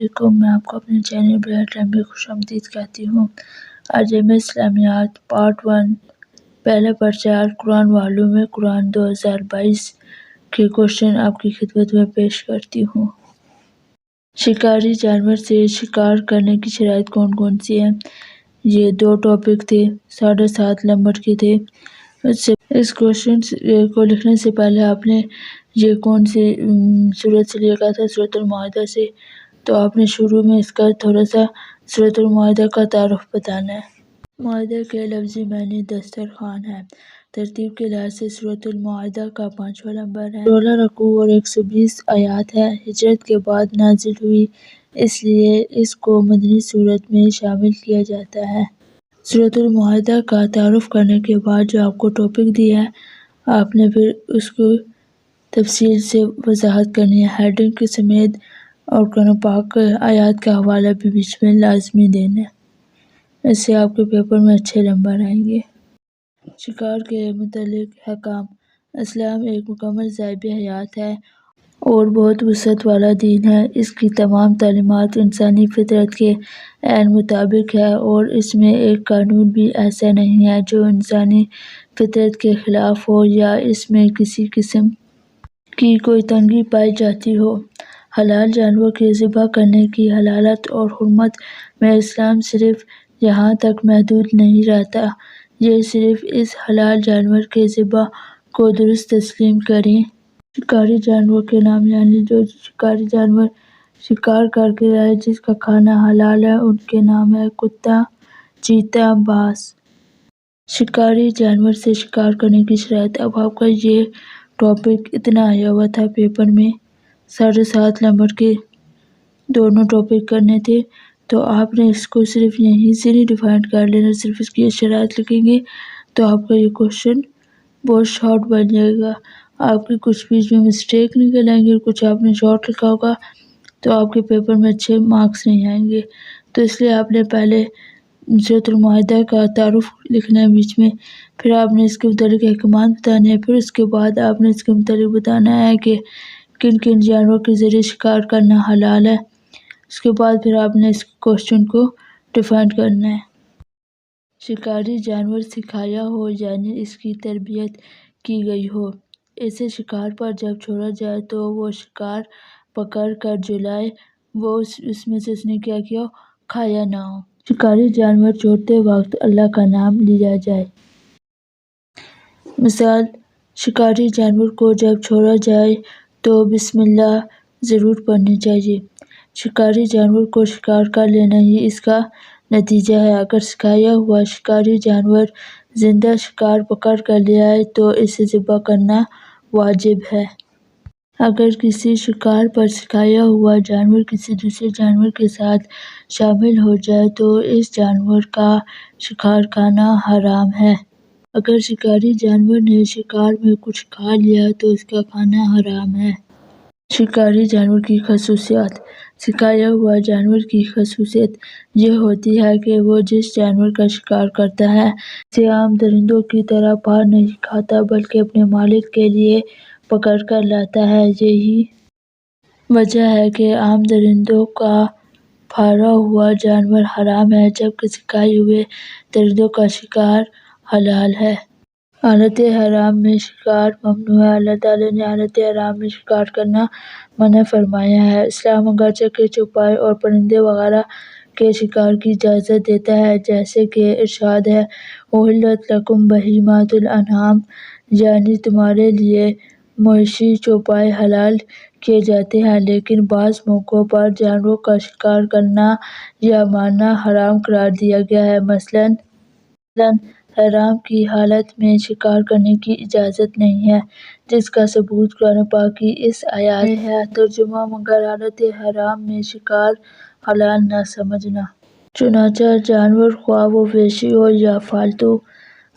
देखो, मैं आपको अपने चैनल बेहद लंबी खुश आमदीद कहती हूँ। आज मैं इस्लामियात पार्ट वन पहले प्रचार, कुरान वालों में कुरान 2022 के क्वेश्चन आपकी खिदमत में पेश करती हूँ। शिकारी जानवर से शिकार करने की शराइत कौन कौन सी है? ये दो टॉपिक थे, साढ़े सात नंबर के थे। इस क्वेश्चन को लिखने से पहले आपने ये कौन सी सूरत से लिखा था? सूरत से। तो आपने शुरू में इसका थोड़ा सा सूरतुल का तारफ़ बताना है। माहिदा के लफ्ज़ी मैंने दस्तरखान है। तरतीब के लिहाज से सूरतुल का पाँचवा नंबर है। सोलह रकू और एक सौ बीस आयात है। हिजरत के बाद नाजिल हुई, इसलिए इसको मदनी सूरत में शामिल किया जाता है। सूरतुल का तारफ़ करने के बाद जो आपको टॉपिक दिया है, आपने फिर उसको तफसील से वजाहत करनी है। हेडिंग के समेत और कुरान पाक आयात का हवाला भी बीच में लाजमी देना इससे आपके पेपर में अच्छे नंबर आएँगे। शिकार के मतलब हकाम, इस्लाम एक मुकम्मल ज़ायब हयात है और बहुत वसत वाला दीन है। इसकी तमाम तालीमत इंसानी फितरत के एन मुताबिक है और इसमें एक कानून भी ऐसा नहीं है जो इंसानी फितरत के ख़िलाफ़ हो या इसमें किसी किस्म की कोई तंगी पाई जाती हो। हलाल जानवर के ज़िबा करने की हलालत और हुर्मत में इस्लाम सिर्फ़ यहाँ तक महदूद नहीं रहता। ये सिर्फ़ इस हलाल जानवर के ज़िबा को दुरुस्त तस्लीम करें। शिकारी जानवर के नाम यानी जो शिकारी जानवर शिकार करके लाए जिसका खाना हलाल है, उनके नाम है कुत्ता, चीता, बास। शिकारी जानवर से शिकार करने की शरात अब आपका ये टॉपिक इतना आया हुआ था पेपर में। साढ़े सात नंबर के दोनों टॉपिक करने थे तो आपने इसको सिर्फ़ यहीं से नहीं डिफाइन कर लेना, सिर्फ़ इसकी शरात लिखेंगे तो आपका ये क्वेश्चन बहुत शॉर्ट बन जाएगा। आपके कुछ बीच में मिस्टेक निकल आएँगे और कुछ आपने शॉर्ट लिखा होगा तो आपके पेपर में अच्छे मार्क्स नहीं आएँगे। तो इसलिए आपने पहले सूरतुल का तारुफ लिखना है बीच में, फिर आपने इसके मतलब अहकाम बताने हैं, फिर उसके बाद आपने इसके मतलब बताना है कि किन किन जानवरों के ज़रिए शिकार करना हलाल है। उसके बाद फिर आपने इस क्वेश्चन को डिफाइन करना है। शिकारी जानवर सिखाया हो यानी इसकी तरबियत की गई हो। ऐसे शिकार पर जब छोड़ा जाए तो वो शिकार पकड़ कर जुलाए वो उसमें से उसने क्या किया? खाया ना हो। शिकारी जानवर छोड़ते वक्त अल्लाह का नाम लिया जाए। मिसाल, शिकारी जानवर को जब छोड़ा जाए तो बिस्मिल्लाह, ज़रूर पढ़नी चाहिए। शिकारी जानवर को शिकार कर लेना ही इसका नतीजा है। अगर सिखाया हुआ शिकारी जानवर ज़िंदा शिकार पकड़ कर ले आए तो इसे ज़िबा करना वाजिब है। अगर किसी शिकार पर सिखाया हुआ जानवर किसी दूसरे जानवर के साथ शामिल हो जाए तो इस जानवर का शिकार खाना हराम है। अगर शिकारी जानवर ने शिकार में कुछ खा लिया तो उसका खाना हराम है। शिकारी जानवर की खसूसियात। सिखाया हुआ जानवर की खसूसियत यह होती है कि वो जिस जानवर का शिकार करता है उसे आम दरिंदों की तरह पार नहीं खाता, बल्कि अपने मालिक के लिए पकड़ कर लाता है। यही वजह है कि आम दरिंदों का फारा हुआ जानवर हराम है। जबकि सिखाए हुए दरिंदों का शिकार हलाल है। हालत हराम में शिकार, ममनू है। अल्लाह ताला ने हालत हराम में शिकार करना मना फरमाया है। इस्लाम अगरचे के चौपाए और परिंदे वगैरह के शिकार की इजाज़त देता है। जैसे कि इरशाद है ओहिलत लकुम बहीमातुल अनआम यानी तुम्हारे लिए मवेशी चौपाए हलाल किए जाते हैं। लेकिन बाज़ मौक़ों पर जानवरों का शिकार करना या मारना हराम करार दिया गया है। मसलन हराम की हालत में शिकार करने की इजाज़त नहीं है, जिसका सबूत कुरान पाक की इस आयत में है। तर्जुमा मगर हालत हराम में शिकार हलाल न समझना। चुनाचा जानवर ख्वाह वो वेशी हो या फालतू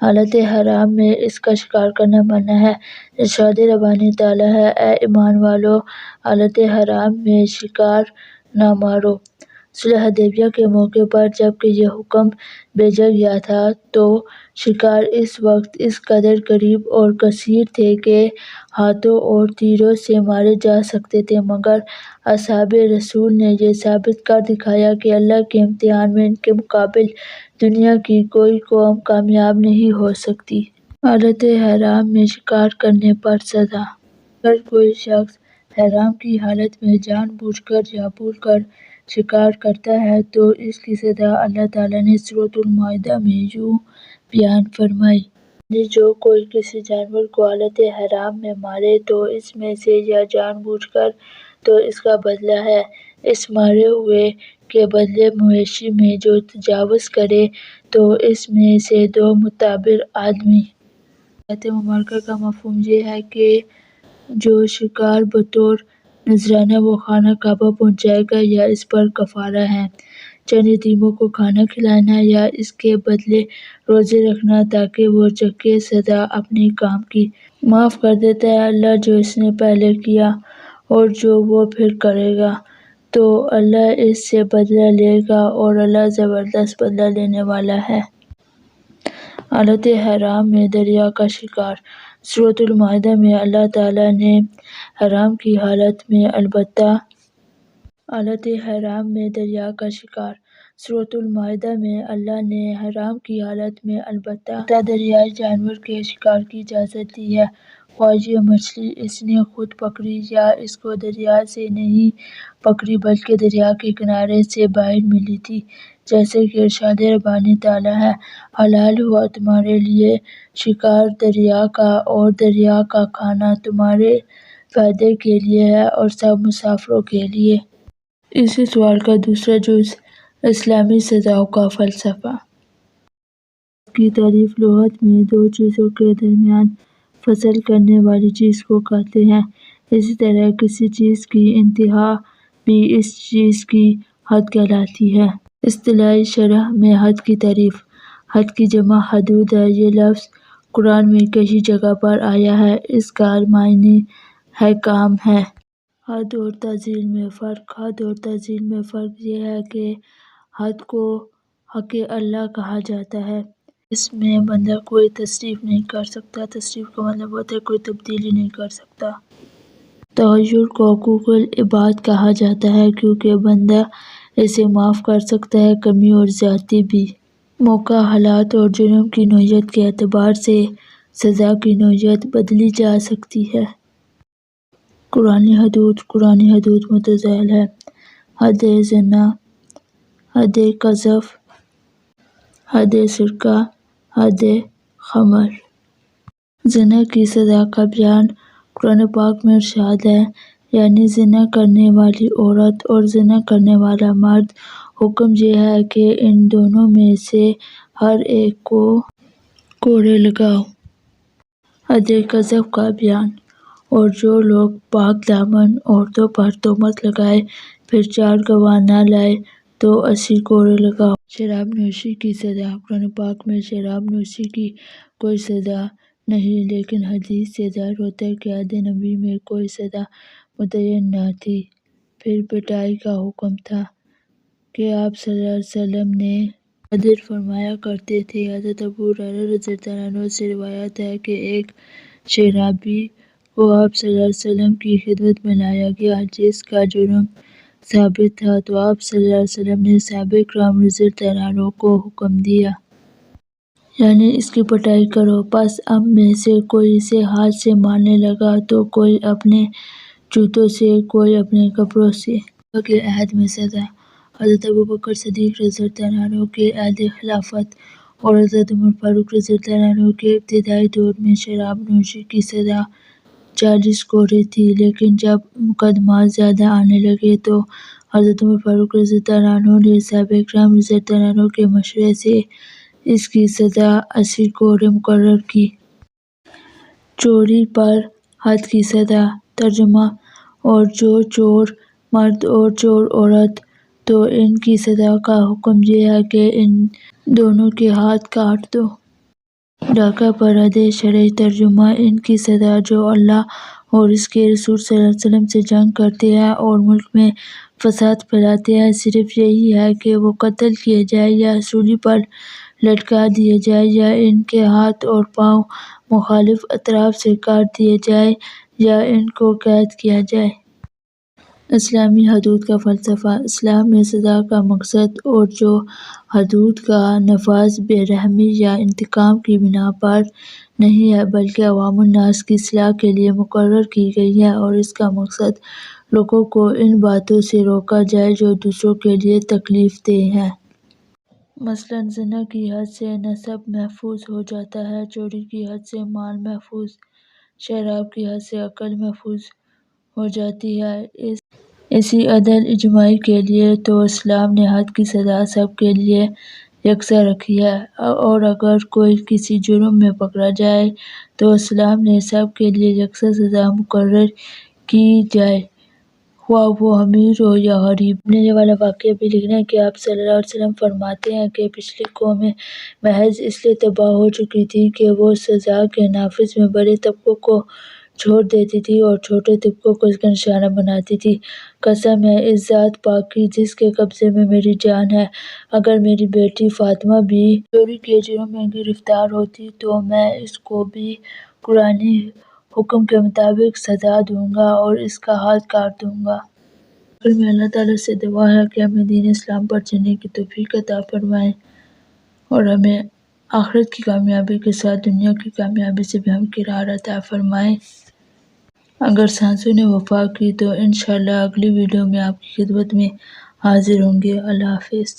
हालत हराम में इसका शिकार करना मना है। इरशाद रबानी ताला है ए ईमान वालो, हालत हराम में शिकार ना मारो। सुलह हदैबिया के मौके पर जबकि यह हुक्म भेजा गया था तो शिकार इस वक्त इस कदर करीब और कसीर थे कि हाथों और तीरों से मारे जा सकते थे, मगर असाब रसूल ने यह साबित कर दिखाया कि अल्लाह के इम्तहान में इनके मुकाबिल दुनिया की कोई कौम कामयाब नहीं हो सकती। हालत हराम में शिकार करने पर सजा। अगर कोई शख्स हराम की हालत में जानबूझकर या भूलकर शिकार करता है तो इसकी सजा अल्लाह ताला ने सूरतुल माइदा में यूँ बयान फरमाई। जो कोई किसी जानवर को हालत हराम में मारे तो इसमें से या जानबूझकर तो इसका बदला है। इस मारे हुए के बदले मवेशी में जो तजावज़ करे तो इसमें से दो मुताबिर आदमी। मुबारक का मफहम यह है कि जो शिकार बतौर नजराना वो खाना काबा पहुंचाएगा या इस पर कफारा है। चंद यतीमों को खाना खिलाना या इसके बदले रोज़े रखना ताकि वो चके सदा अपने काम की माफ़ कर देता है। अल्लाह जो इसने पहले किया और जो वो फिर करेगा तो अल्लाह इससे बदला लेगा और अल्लाह ज़बरदस्त बदला लेने वाला है। हालत हराम में दरिया का शिकार सूरतुल माइदा में अल्लाह ताला ने हराम की हालत में अलबत्ता, हालत हराम में दरिया का शिकार। सूरतुल माइदा में अल्लाह ने हराम की हालत में अलबत्ता दरियाई जानवर के शिकार की इजाज़त दी है। ख्वाह ये मछली इसने खुद पकड़ी या इसको दरिया से नहीं पकड़ी, बल्कि दरिया के किनारे से बाहर मिली थी। जैसे कि इरशाद रब्बानी ताला है। हलाल हुआ तुम्हारे लिए शिकार दरिया का और दरिया का खाना तुम्हारे फ़ायदे के लिए है और सब मुसाफरों के लिए। इसी सवाल का दूसरा जुज़, इस्लामी सज़ाओं का फ़लसफ़ा। की तारीफ़ लुग़त में दो चीज़ों के दरमियान फ़सल करने वाली चीज़ को कहते हैं। इसी तरह किसी चीज़ की इंतहा भी इस चीज़ की हद कहलाती है। इस्तिलाही शरह में हद की तारीफ़। हद की जमा हदूद है। ये लफ्ज़ कुरान में कई जगह पर आया है। इसका मायने है, काम है। हद और तज़ील में फ़र्क। हद और तज़ील में फ़र्क ये है कि हद को हक अल्लाह कहा जाता है। इसमें बंदा कोई तशरीफ़ नहीं कर सकता। तशरीफ़ का मतलब होता है कोई तब्दीली नहीं कर सकता। तगैर को हकूक़ुल इबाद कहा जाता है, क्योंकि बंदा इसे माफ़ कर सकता है कमी और ज़्यादती भी। मौका, हालात और जुर्म की नोयत के अतबार से सज़ा की नोयत बदली जा सकती है। कुरानी हदूद कुरानी हदूद मुतज़ैल है। हद जना हद कज़फ़, हद सिरका, हद खमर। जना की सज़ा का बयान कुरान पाक में इरशाद है। यानी जना करने वाली औरत और जना करने वाला मर्द, हुक्म ये है कि इन दोनों में से हर एक को कोड़े लगाओ। हद कज़फ़ का बयान। और जो लोग पाक दामन औरतों पर तोहमत लगाए, फिर चार गवाह न लाए तो अस्सी कोड़े लगाओ। शराब नोशी की सज़ा। कुरान पाक में शराब नोशी की कोई सज़ा नहीं, लेकिन हदीस से ज़ाहिर होता है कि अहद नबी में कोई सज़ा मुतय्यन न थी फिर पिटाई का हुक्म था कि आप वसल्लम ने हदर फरमाया करते थे। हज़रत अबू हुरैरा से रिवायत है कि एक शराबी को आप वसल्लम की खिदमत में लाया गया। जिसका जुर्म साबित था तो आप वसल्लम ने सहाबा कराम रज़ियल्लाहु को हुक्म दिया। यानी इसकी पिटाई करो। बस अब में से कोई इसे हाथ से मारने लगा तो कोई अपने जूतों से कोई अपने कपड़ों से के अहद में सजा। हज़रत अबू बकर सदीक रज़ियल्लाहु के अहद खिलाफत और हज़रत उमर फारूक रज़ियल्लाहु के इब्तदाई दौर में शराब नोशी की सज़ा चालीस कोड़े थी। लेकिन जब मुकदमा ज़्यादा आने लगे तो हज़रत उमर फारूक रज़ियल्लाहु ने साहब कराम रज़ियल्लाहु के मशरे से इसकी सज़ा अस्सी कोड़े मुकर की। चोरी पर हद की सज़ा तर्जुमा और जो चोर, मर्द और चोर औरत तो इनकी सज़ा का हुक्म ये है कि इन दोनों के हाथ काट दो। डाका पर हद शरई तर्जुमा, इनकी सज़ा जो अल्लाह और इसके रसूल वसल्लम से जंग करते हैं और मुल्क में फसाद फैलाते हैं, सिर्फ़ यही है कि वो कत्ल किए जाए या सूली पर लटका दिए जाए या इनके हाथ और पाँव मुखालिफ अतराफ से काट दिए जाए। या इनको कैद किया जाए। इस्लामी हदूद का फ़लसफ़ा। इस्लाम में सज़ा का मकसद और जो हदूद का नफाज बेरहमी या इंतकाम की बिना पर नहीं है, बल्कि अवामनास की सलाह के लिए मुकर की गई है और इसका मकसद लोगों को इन बातों से रोका जाए जो दूसरों के लिए तकलीफ़ देह हैं। मसलन ज़िना की हद से नसब महफूज हो जाता है, चोरी की हद से माल महफूज शराब की हद से अक्ल महफूज हो जाती है। इस, इसी अदल इजमाई के लिए तो इस्लाम ने हद की सज़ा सब के लिए यकसा रखी है। और अगर कोई किसी जुर्म में पकड़ा जाए तो इस्लाम ने सब के लिए यकसा सज़ा मुकर की जाए। ख्वा वो अमीर हो या गरीब मिलने वाला वाक़ भी लिखना है कि आप सल्लल्लाहु अलैहि वसल्लम फरमाते हैं कि पिछली कौमें महज इसलिए तबाह हो चुकी थी कि वो सज़ा के नाफिज में बड़े तबकों को छोड़ देती थी और छोटे तबकों को इसका निशाना बनाती थी। कसम है, इस ज़ात पाक की जिसके कब्ज़े में मेरी जान है, अगर मेरी बेटी फ़ातिमा भी चोरी के जुर्म में गिरफ़्तार होती तो मैं इसको भी कुरानी हुक्म के मुताबिक सज़ा दूँगा और इसका हाथ काट दूँगा। आखिर में अल्लाह ताला से दुआ है कि हमें दीन इस्लाम पर चलने की तौफीक अता फरमाए और हमें आखिरत की कामयाबी के साथ दुनिया की कामयाबी से भी हम किरार अता फरमाए। अगर सांसों ने वफा की तो इन अगली वीडियो में आपकी खिदमत में हाजिर होंगे। अल्लाह हाफिज़।